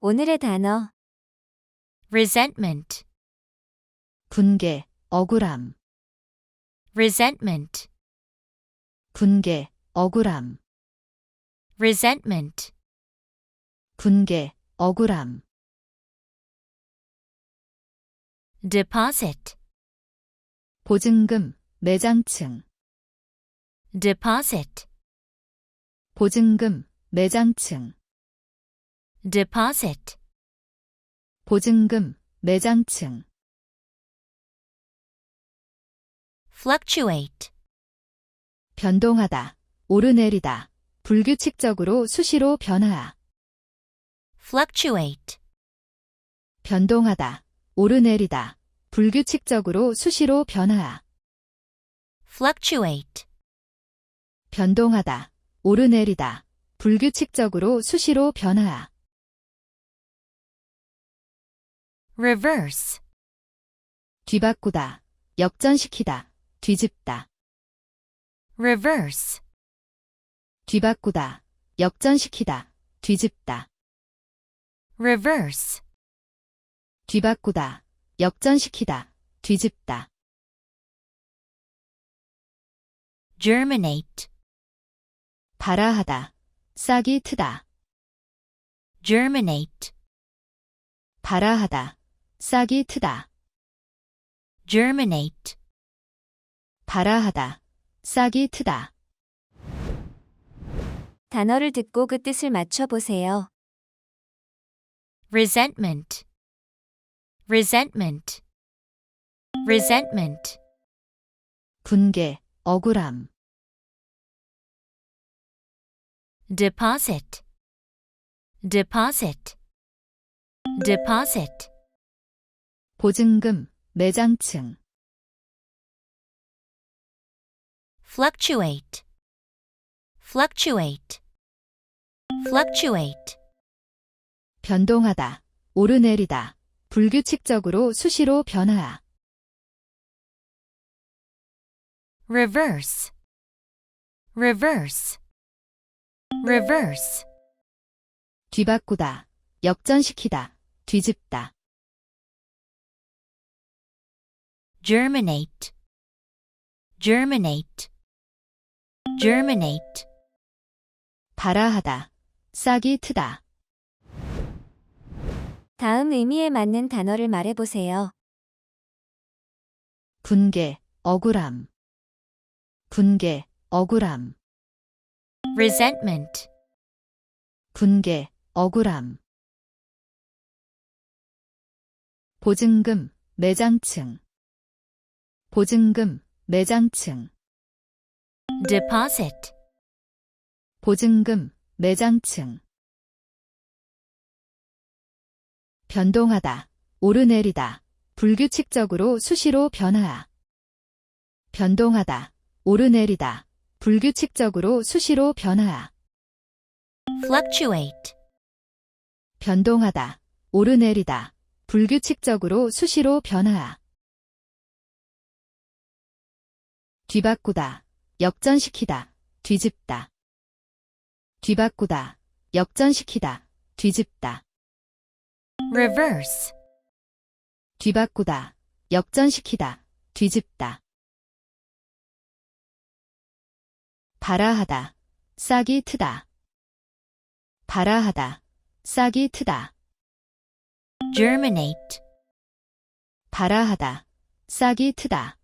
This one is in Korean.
오늘의 단어 resentment, 분개, 억울함, resentment, 분개, 억울함, resentment, 분개, 억울함, deposit, 보증금, 매장층, deposit, 보증금, 매장층, deposit, 보증금, 매장층, fluctuate, 변동하다, 오르내리다, 불규칙적으로 수시로 변화, fluctuate, 변동하다, 오르내리다, 불규칙적으로 수시로 변화, fluctuate, 변동하다, 오르내리다, 불규칙적으로 수시로 변화, reverse, 뒤바꾸다, 역전시키다, 뒤집다, reverse, 뒤바꾸다, 역전시키다, 뒤집다, reverse, 뒤바꾸다, 역전시키다, 뒤집다, germinate, 발아하다, 싹이 트다, germinate, 발아하다, 싹이 트다, germinate, 발아하다, 싹이 트다, 단어를 듣고 그 뜻을 맞춰보세요. resentment, resentment, resentment, 분개, 억울함, deposit, deposit, deposit, 보증금, 매장층, fluctuate, fluctuate, fluctuate, 변동하다, 오르내리다, 불규칙적으로 수시로 변화, reverse, reverse, reverse, 뒤바꾸다, 역전시키다, 뒤집다, germinate, germinate, germinate, 발아하다, 싹이 트다, 다음 의미에 맞는 단어를 말해보세요. 분개, 억울함, 분개, 억울함, resentment, 분개, 억울함, 보증금, 매장층, 보증금, 매장층, deposit, 보증금, 매장층, 변동하다, 오르내리다, 불규칙적으로 수시로 변화, 변동하다, 오르내리다, 불규칙적으로 수시로 변화, fluctuate, 변동하다, 오르내리다, 불규칙적으로 수시로 변화, 뒤바꾸다, 역전시키다, 뒤집다, 뒤바꾸다, 역전시키다, 뒤집다, reverse, 뒤바꾸다, 역전시키다, 뒤집다. 발아하다, 싹이 트다. 발아하다, 싹이 트다. germinate, 발아하다, 싹이 트다.